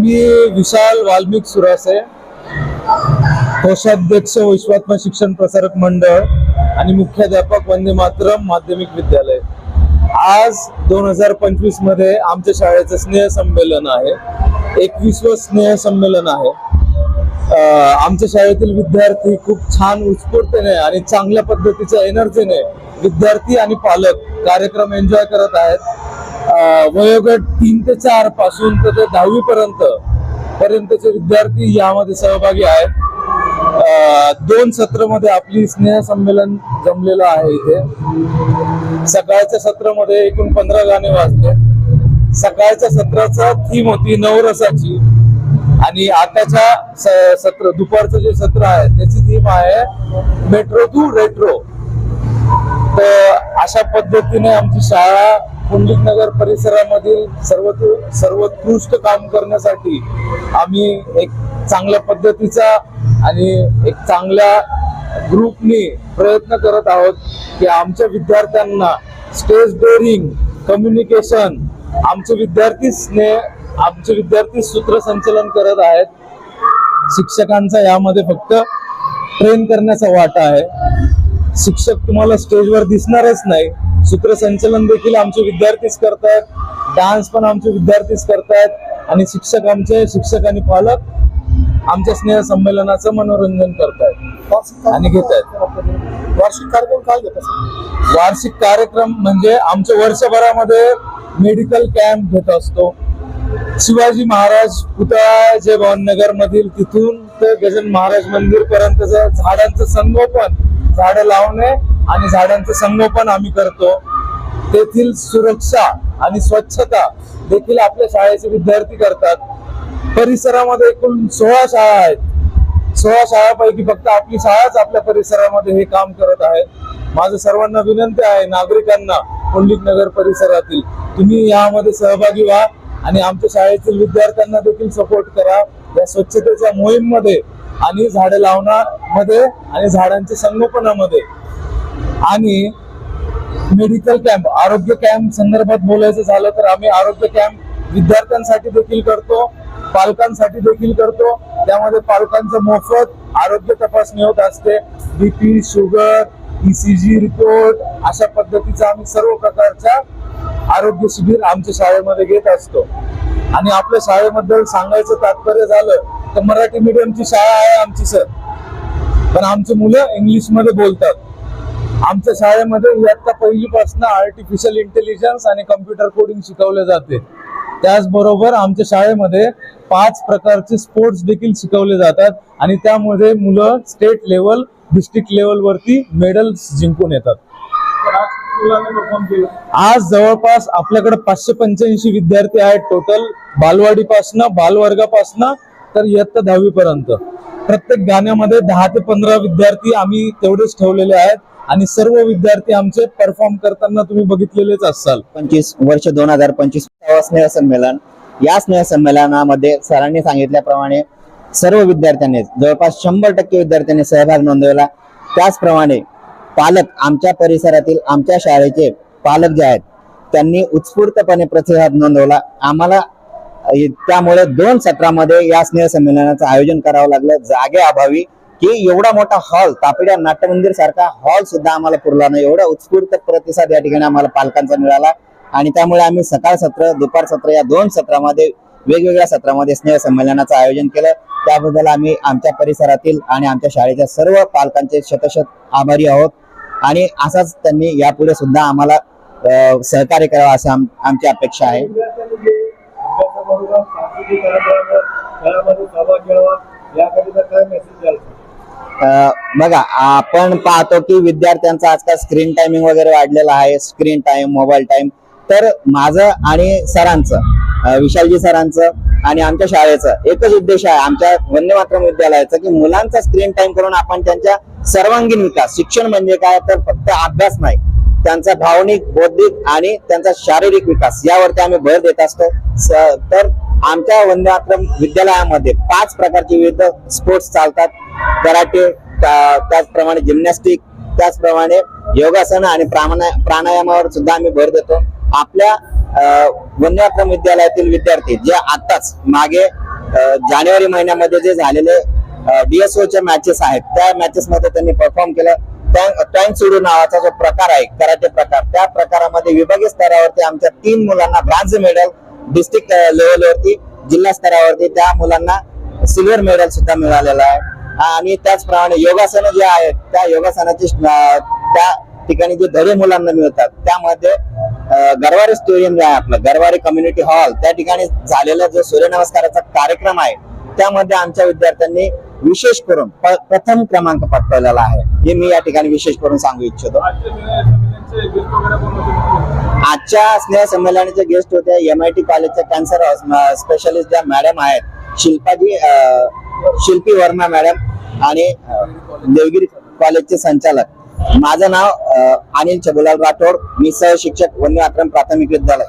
मी विशाल वाल्मिक सुरासे कोषाध्यक्ष विश्वात्मा शिक्षण प्रसारक मंडळ. आणि मुख्याध्यापक वंदे मातरम माध्यमिक विद्यालय. आज दोन हजार पंचवीसमध्ये आमच्या शाळेचं स्नेह संमेलन आहे. एकवीसवं स्नेह संमेलन आहे. आमच्या शाळेतील विद्यार्थी खूप छान उत्स्फूर्ततेने आणि चांगल्या पद्धतीच्या एनर्जीने विद्यार्थी आणि पालक कार्यक्रम एन्जॉय करत आहेत. वयोगट तीन ते चारपासून तर ते दहावी पर्यंत पर्यंतचे विद्यार्थी यामध्ये सहभागी आहेत. दोन सत्रामध्ये आपली स्नेह संमेलन जमलेलं आहे इथे. सकाळच्या सत्रामध्ये एकूण पंधरा गाणे वाजले. सकाळच्या सत्राचा थीम होती नवरसाची. आणि आताच्या स- सत्र दुपारचं जे सत्र आहे त्याची थीम आहे मेट्रो टू रेट्रो तर अशा पद्धतीने आमची शाळा पुंडलिक नगर परिसरामधील सर्व सर्वोत्कृष्ट काम करण्यासाठी आम्ही एक चांगल्या पद्धतीचा आणि एक चांगल्या ग्रुपनी प्रयत्न करत आहोत की आमच्या विद्यार्थ्यांना स्टेज डेअरिंग कम्युनिकेशन आमचे विद्यार्थी स्नेह आमचे विद्यार्थी सूत्रसंचलन करत आहेत. शिक्षकांचा यामध्ये फक्त ट्रेन करण्याचा वाटा आहे. शिक्षक तुम्हाला स्टेजवर दिसणारच नाही. सूत्रसंचलन देखील आमचे विद्यार्थीच करतायत. डान्स पण आमचे विद्यार्थीच करतायत. आणि शिक्षक आमचे शिक्षक आणि पालक आमच्या स्नेह संमेलनाचं मनोरंजन करतायत आणि घेत आहेत वार्षिक कार्यक्रम काय घेतात वार्षिक कार्यक्रम म्हणजे आमच्या वर्षभरामध्ये मेडिकल कॅम्प घेत असतो. शिवाजी महाराज पुतळा जे भावनगर मधील तिथून ते गजानन महाराज मंदिर पर्यंत झाडांचं संगोपन झाडं लावणे आणि झाडांचं संगोपन आम्ही करतो. तेथील सुरक्षा आणि स्वच्छता देखील आपल्या शाळेचे विद्यार्थी करतात. परिसरामध्ये एकूण सोळा शाळा आहेत. सोळा शाळापैकी फक्त आपली शाळाच आपल्या परिसरामध्ये हे काम करत आहे. माझं सर्वांना विनंती आहे नागरिकांना पंडित नगर परिसरातील. तुम्ही यामध्ये सहभागी व्हा आणि आमच्या शाळेतील विद्यार्थ्यांना देखील सपोर्ट करा. या स्वच्छतेच्या मोहीममध्ये आणि झाडे लावण्यामध्ये आणि झाडांच्या संगोपनामध्ये. आणि मेडिकल कॅम्प आरोग्य कॅम्प संदर्भात बोलायचं झालं तर आम्ही आरोग्य कॅम्प विद्यार्थ्यांसाठी देखील करतो. पालकांसाठी देखील करतो. त्यामध्ये पालकांचं मोफत आरोग्य तपासणी होत असते. बीपी शुगर ईसीजी रिपोर्ट अशा पद्धतीचा आम्ही सर्व प्रकारच्या आरोग्य शिबिर आमच्या शाळेमध्ये घेत असतो. आणि आपल्या शाळेबद्दल सांगायचं तात्पर्य झालं तर मराठी मीडियमची शाळा आहे आमची सर पण आमची मुलं इंग्लिशमध्ये बोलतात. आमच्या शाळेमध्ये इयत्ता पहिलीपासून आर्टिफिशियल इंटेलिजन्स आणि कम्प्युटर कोडिंग शिकवले जाते. त्याचबरोबर आमच्या शाळेमध्ये पाच प्रकारचे स्पोर्ट्स देखील शिकवले जातात आणि त्यामध्ये मुलं स्टेट लेवल डिस्ट्रिक्ट लेवल वरती मेडल्स जिंकून येतात. आज जवळपास आपल्याकडे पाचशे पंच्याऐंशी विद्यार्थी आहेत टोटल बालवाडीपासनं बालवर्गापासनं तर इयत्ता दहावी पर्यंत प्रत्येक गाण्यामध्ये दहा ते पंधरा विद्यार्थी आम्ही तेवढेच ठेवलेले आहेत आणि सर्व विद्यार्थी आमचे परफॉर्म करताना तुम्ही बघितलेलेच असाल. पंचवीस वर्ष दोन हजार पंचवीस स्नेहसंमेलन या स्नेहसंमेलनामध्ये सरांनी सांगितल्याप्रमाणे सर्व विद्यार्थ्यांनी जवळपास शंभर टक्के विद्यार्थ्यांनी सहभाग नोंदवला. त्याचप्रमाणे पालक आमच्या परिसरातील आमच्या शाळेचे पालक जे आहेत त्यांनी उत्स्फूर्तपणे प्रतिसाद नोंदवला. आम्हाला त्यामुळे दोन सत्रामध्ये या स्नेह संमेलनाचं आयोजन करावं लागलं. जागे अभावी की एवढा मोठा हॉल तापड्या नाट्यमंदिर सारखा हॉल सुद्धा आम्हाला पुरला नाही. एवढा उत्स्फूर्त प्रतिसाद या ठिकाणी आम्हाला पालकांचा मिळाला. आणि त्यामुळे आम्ही सकाळ सत्र दुपार सत्र या दोन सत्रामध्ये वेगवेगळ्या सत्रामध्ये स्नेह संमेलनाचं आयोजन केलं. त्याबद्दल आम्ही आमच्या परिसरातील आणि आमच्या शाळेच्या सर्व पालकांचे शतशत आभारी आहोत. आणि असाच त्यांनी यापुढे सुद्धा आम्हाला सहकार्य करावं असं आम- आमची अपेक्षा आहे. खेळामध्ये सहभाग घ्यावा याकरिता काय मेसेज द्याल बघा आपण पाहतो की विद्यार्थ्यांचा आजकाल स्क्रीन टायमिंग वगैरे वाढलेला आहे स्क्रीन टाइम मोबाईल टाइम तर माझं आणि सरांचं विशालजी सरांचं आणि आमच्या शाळेचं एकच उद्देश आहे आमच्या वंदे मातरम विद्यालयाचा की मुलांचा स्क्रीन टाइम करून आपण त्यांच्या सर्वांगीण विकास. शिक्षण म्हणजे काय? तर फक्त अभ्यास नाही. त्यांचा भावनिक बौद्धिक आणि त्यांचा शारीरिक विकास यावरती आम्ही भर देत असतो. तर आमच्या वंदे विद्यालयामध्ये पाच प्रकारचे विविध स्पोर्ट्स चालतात. कराटे त्याचप्रमाणे जिम्नॅस्टिक त्याचप्रमाणे योगासन आणि प्राणा- प्राणायामावर सुद्धा आम्ही भर देतो. आपल्या अं, विद्यालयातील विद्यार्थी जे आताच मागे जानेवारी महिन्यामध्ये जे झालेले डीएसओच्या मॅचेस आहेत त्या मॅचेस मध्ये त्यांनी परफॉर्म केलं. टँक सुडू नावाचा जो प्रकार आहे कराटे प्रकार त्या प्रकारामध्ये विभागीय स्तरावरती आमच्या तीन मुलांना ब्रॉन्झ मेडल डिस्ट्रिक्ट लेवलवरती uh, जिल्हा स्तरावरती त्या मुलांना सिल्वर मेडल सुद्धा मिळालेलं आहे. आणि त्याचप्रमाणे योगासनं जे आहेत त्या योगासनाची त्या ठिकाणी जे धडे मुलांना मिळतात त्यामध्ये गरवारे स्टेडियम जे आहे आपलं गरवारे कम्युनिटी हॉल त्या ठिकाणी झालेला जो सूर्यनमस्काराचा कार्यक्रम आहे त्यामध्ये आमच्या विद्यार्थ्यांनी विशेष करून प- प्रथम क्रमांक पटकावलेला आहे. हे मी या ठिकाणी विशेष करून सांगू इच्छितो. आजच्या स्नेह संमेलनाचे गेस्ट होते एम आय टी कॉलेजच्या कॅन्सर स्पेशलिस्ट ज्या मॅडम आहेत शिल्पाजी शिल्पी वर्मा मॅडम आणि देवगिरी कॉलेजचे संचालक. माझं नाव अनिल छबुलाल राठोड. मी सहशिक्षक वन्य आक्रम प्राथमिक विद्यालय.